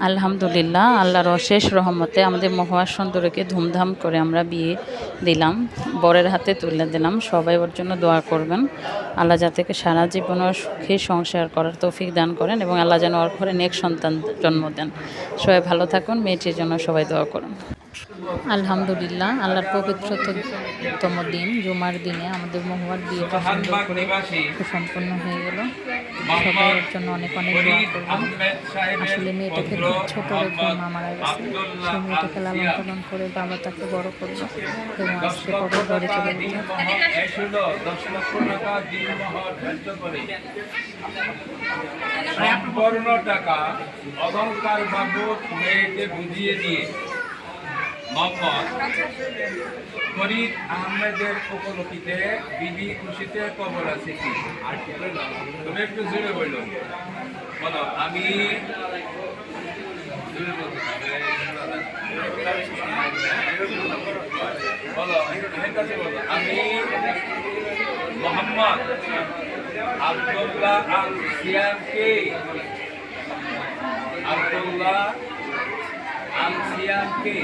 আলহামদুলিল্লাহ, আল্লাহর অশেষ রহমতে আমাদের মহুয়া সুন্দরীকে ধুমধাম করে আমরা বিয়ে দিলাম, বরের হাতে তুলে দিলাম। সবাই ওর জন্য দোয়া করবেন। আল্লাহ থেকে সারা জীবন সুখী সংসার করার তৌফিক দান করেন এবং আল্লাহ যেন ওর ঘরে নেক সন্তান জন্ম দেন। সবাই ভালো থাকুন, মেয়েটির জন্য সবাই দোয়া করুন। আলহামদুলিল্লাহ, আল্লাহর পবিত্রতম দিন, জুমার দিনে আমাদের মহুয়ার বিয়েটা সুন্দর করে সুসম্পন্ন হয়ে গেল। সবাই ওর জন্য অনেক অনেক আসলে মেয়েটাকে খুব ছোট রেখে মা মারা গেছে। সেই মেয়েটাকে লালন পালন করে বাবা তাকে বড় করল এবং আজকে পরের ঘরে চলে গেল। টাকা অলঙ্কার বাবদ মেয়েকে বুঝিয়ে দিয়ে মোহাম্মদ ফরিদ আহমেদের উপলক্ষিতে বিবি খুশিতে কবর আছে তুমি একটু জুড়ে বলল বলো, আমি বলো আমি মোহাম্মদ আব্দুল্লাহ আল সিয়ামকে আব্দুল্লাহ আল সিয়ামকে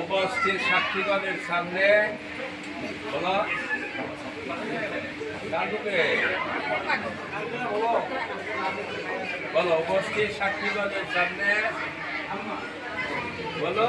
উপস্থিত সাক্ষীগণের সামনে বলো বলো উপস্থিত সাক্ষীগণের সামনে বলো।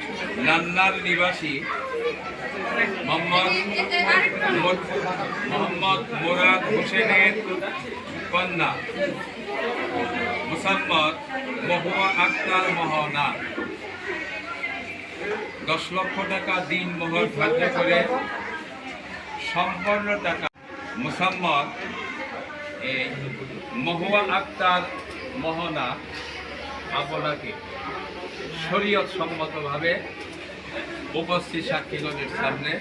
নান্নার নিবাসী মোহাম্মদ মুরাদ হোসেনের কন্যা মুসাম্মদ মহুয়া আক্তার মহনা। দশ লক্ষ টাকা দিন মোহর ধার্য করে সম্পূর্ণ টাকা। মুসাম্মদ মহুয়া আক্তার মহনা আপনাকে। শরীয়ত সম্মতভাবে উপস্থিত সাক্ষীগণের সামনে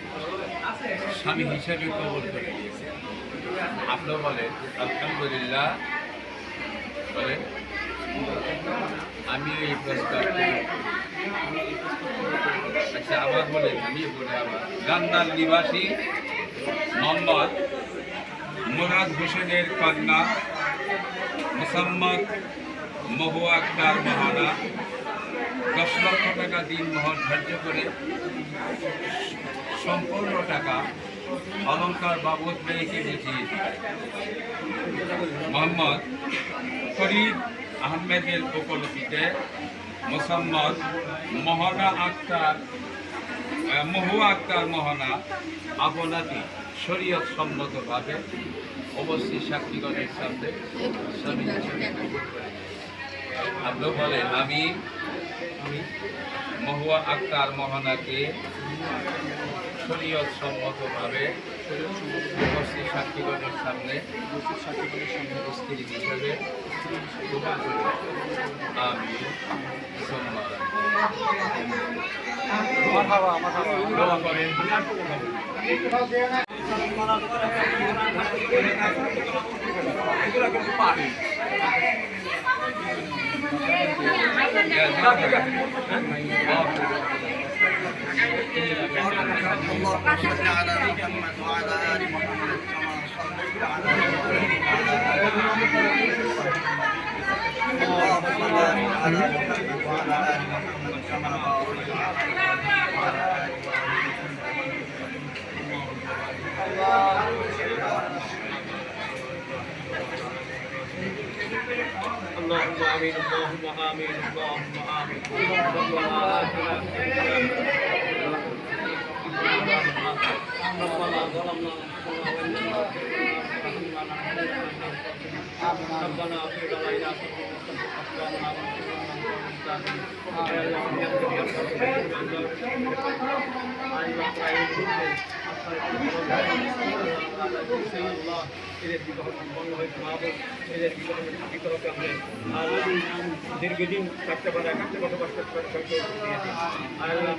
স্বামী হিসেবে কবল করে দিয়েছে আপনি বলেন, আলহামদুলিল্লাহ। বলেন আমি এই প্রস্তাব আচ্ছা আবার বলেন আমি বলে আবার। গান্দার নিবাসী মোহাম্মদ মুরাদ হোসেনের কন্যা মুসাম্মদ মহু আক্তার মহানা। দশ লক্ষ টাকা দিন মহর ধার্য করে সম্পূর্ণ টাকা অলঙ্কার বাবদ মেয়েকে বুঝিয়ে মোহাম্মদ ফরিদ আহমেদের উপলক্ষিতে মোসাম্মদ মহানা আক্তার মহু আক্তার মহানা আপনাকে শরীয়ত সম্মতভাবে অবশ্যই সাক্ষীগণের সামনে আপনি বলেন, আমি মহুয়া আক্তার মহানাকে শরীয়ত সম্মতভাবে উপস্থিত সাক্ষীগণের সামনে স্ত্রী হিসেবে কবুল করি। আমি সম্মান اللهم صل على محمد وعلى ال محمد كما صليت على اللهم بارك وعلى ال محمد كما باركت على آمين اللهم آمين اللهم آمين ربنا آتنا ربنا ظلمنا أنفسنا وإن لم تغفر لنا وترحمنا لنكونن من الخاسرين ربنا اغفر لنا إلى سبيل الحسنى وتقبلنا দীর্ঘদিন থাকতে পারে একাত্তে বসবাস করতে পারে দিয়েছে আল্লাহ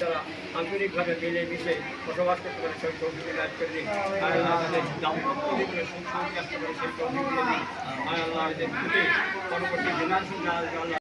তারা আন্তরিকভাবে মিলে মিশে বসবাস করতে পারে শৈশব লাভ করে দিন জেনারেশন আল্লাহ